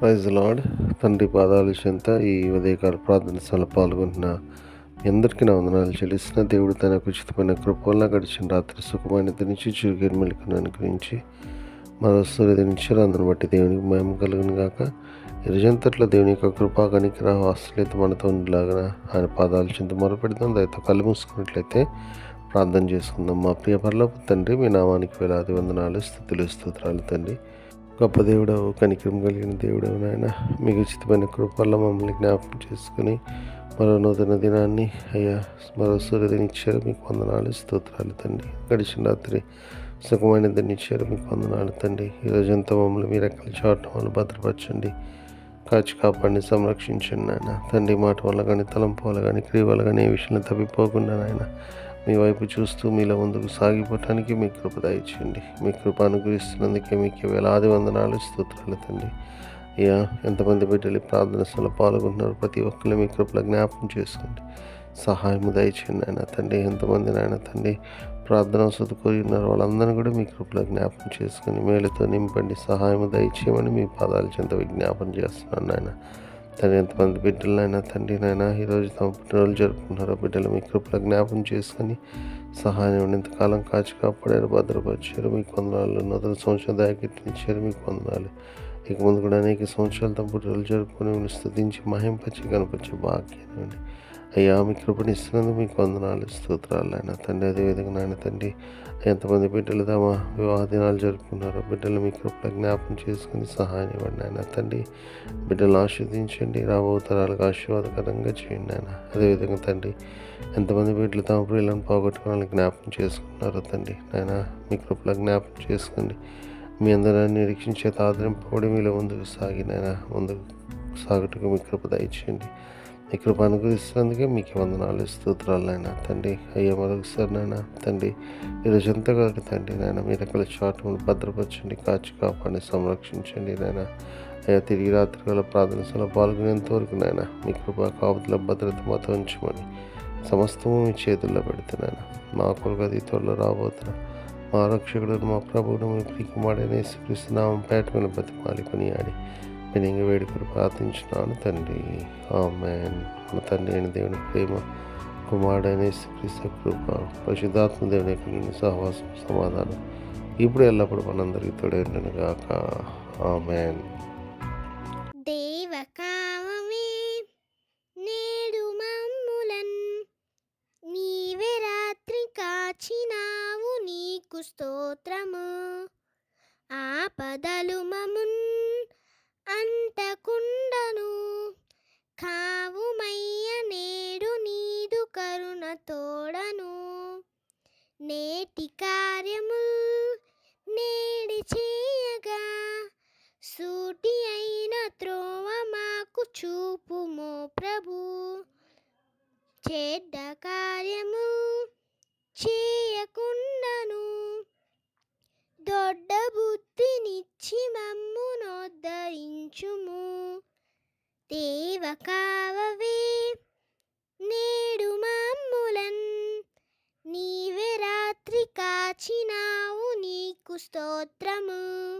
Praise lord తండ్రి పాదాలు చెంత ఈ ఉదయకాల ప్రార్థన స్థల పాల్గొంటున్న ఎందరికీ అందరికీ నా వందనాలు చెల్లిస్తున్న దేవుడు తన ఉచితమైన కృపల్లో గడిచిన రాత్రి సుఖమైన నుంచి చురుగేరు మెలుకను అనుగ్రహించి మరో సూర్యదినిచ్చారు అందరిని బట్టి దేవునికి మేము కలుగును గాక. ఇరుజంతట్లో దేవుని యొక్క కృపాగానికి రా వాస్తులైతే మనతో ఉండేలాగా ఆయన పాదాలు చింత మొరపెడదాం దయతో కళ్ళు మూసుకున్నట్లయితే ప్రార్థన చేసుకుందాం. మా ప్రియ పర్లోపు తండ్రి మీ నామానికి వేలాది వందనాలు స్థుతులు స్తోత్రాలు తండ్రి. గొప్ప దేవుడవు కనికరం కలిగిన దేవుడవు నాయన. మీకు ఉచితమైన కృపల్లో మమ్మల్ని జ్ఞాపకం చేసుకుని మరో నూతన దినాన్ని అయ్యా మరో సూర్యదిని ఇచ్చారు. మీకు వందనాలు స్తోత్రాలు తండ్రి. గడిచిన రాత్రి సుఖమైన దిని ఇచ్చారు. మీకు వందనాలు తండ్రి. ఈరోజంతా మమ్మల్ని మీరు ఎక్కడ చాటం వల్ల భద్రపరచండి. కాచి కాపాడిని సంరక్షించండి నాయన. తండ్రి మాట వల్ల కానీ తలంపు వల్ల కానీ క్రియ వల్ల కానీ ఏ విషయంలో తప్పిపోకుండా నాయన మీ వైపు చూస్తూ మీలో ముందుకు సాగిపోవటానికి మీ కృప దయచేయండి. మీ కృప అనుగ్రహిస్తున్నందుకే మీకు వేలాది వందనాలు స్తోత్రాలు తండ్రి. అయ్యా ఎంతమంది బిడ్డలు ప్రార్థన స్థలం పాల్గొంటున్నారు? ప్రతి ఒక్కరు మీ కృపలో జ్ఞాపకం చేసుకోండి. సహాయము దయచేయండి ఆయన తండ్రి. ఎంతమంది నాయన తండ్రి ప్రార్థన సుతుకొని ఉన్నారు? వాళ్ళందరినీ కూడా మీ కృపలో జ్ఞాపకం చేసుకుని మేలుతో నింపండి. సహాయము దయచేయమని మీ పాదాల చెంత విజ్ఞాపన చేస్తున్నాను నాయన. తను ఎంతమంది బిడ్డలైనా తండ్రినైనా ఈరోజు తమ పుట్టినరోజు జరుపుకున్నారో బిడ్డలు మీ కృపల జ్ఞాపం చేసుకొని సహాయం ఇంతకాలం కాచి కాపాడారు భద్రపరిచారు మీకు వందనాలు. నూతన సంవత్సరం దాకెట్టించారు మీకు వందనాలు. ఇక ముందు కూడా అనేక సంవత్సరాలు తమ పుట్టినరోజు జరుపుకొని స్థుతించి మహింపచ్చి కనిపించే భాగ్యం అయ్యా మీ కృపణిస్తున్నందుకు మీకు వందనాలు స్తోత్రాలు ఆయన తండ్రి అదేవిధంగా నాయన తండ్రి ఎంతమంది బిడ్డలు తమ వివాహ దినాలు జరుపుకున్నారో బిడ్డలు మీ కృపలో జ్ఞాపం చేసుకుని సహాయం ఇవ్వండి ఆయన తండ్రి. బిడ్డలు ఆస్వాదించండి రాబో తరాలకు ఆశీర్వాదకరంగా చేయండి ఆయన అదేవిధంగా తండ్రి ఎంతమంది బిడ్డలు తమ ప్రియులను పోగొట్టుకోవాలని జ్ఞాపం చేసుకున్నారో తండ్రి నాయన మీ కృపలో జ్ఞాపం చేసుకోండి మీ అందరిని నిరీక్షించే ఆదరింపబడి మీలో ముందుకు సాగినైనా ముందుకు సాగుటకు మీ కృప దయచేయండి. ఇక్కడ అనుగ్రహిస్తున్నందుకే మీకు వందనాలు స్తోత్రాలు నాయన తండ్రి అయ్యా మరొకసారి నాయన తండ్రి ఈరోజు ఎంత కాదు తండ్రి నాయన మీరు అక్కడ చాటును భద్రపరచండి కాచి కాపాడి సంరక్షించండి నాయన. అయ్యా తిరిగి రాత్రి వేళ ప్రార్థన సభలో పాల్గొనేంత వరకు నాయన మీ కృప కాపుదల భద్రత మాతో ఉంచమని సమస్తము మీ చేతుల్లో పెడుతున్నాను మా కొరకు అది త్వరలో రాబోతున్నా మా రక్షకుడు మా ప్రభువుడు మీ ప్రియకుమాడైన యేసుక్రీస్తునామం పేట మీద బతిమాలి కొనియాడి. నేను వేడుకలు ప్రార్థించినాను తండ్రి. ఆమెన్. మన తండ్రి అయిన దేవుని ప్రేమ కుమారుడైన యేసుక్రీస్తు కృప పరిశుద్ధాత్మ దేవుని యొక్క నిన్ను సహవాసం సమాధానం ఇప్పుడు ఎల్లప్పుడు మనందరికీ తోడేండను గాక. ఆమెన్. దేవకావమే నేడు మమ్ములన్ నీవే రాత్రి కాచినావు నీకు స్తోత్రము. ఆపదలు మమున్ చెడ్డ కార్యము చేయకుండాను. దొడ్డ బుద్ధినిచ్చి మమ్ము నోద్ధరించుము. దేవ కావవే నేడు మమ్ములన్. నీవే రాత్రి కాచినావు నీకు స్తోత్రము.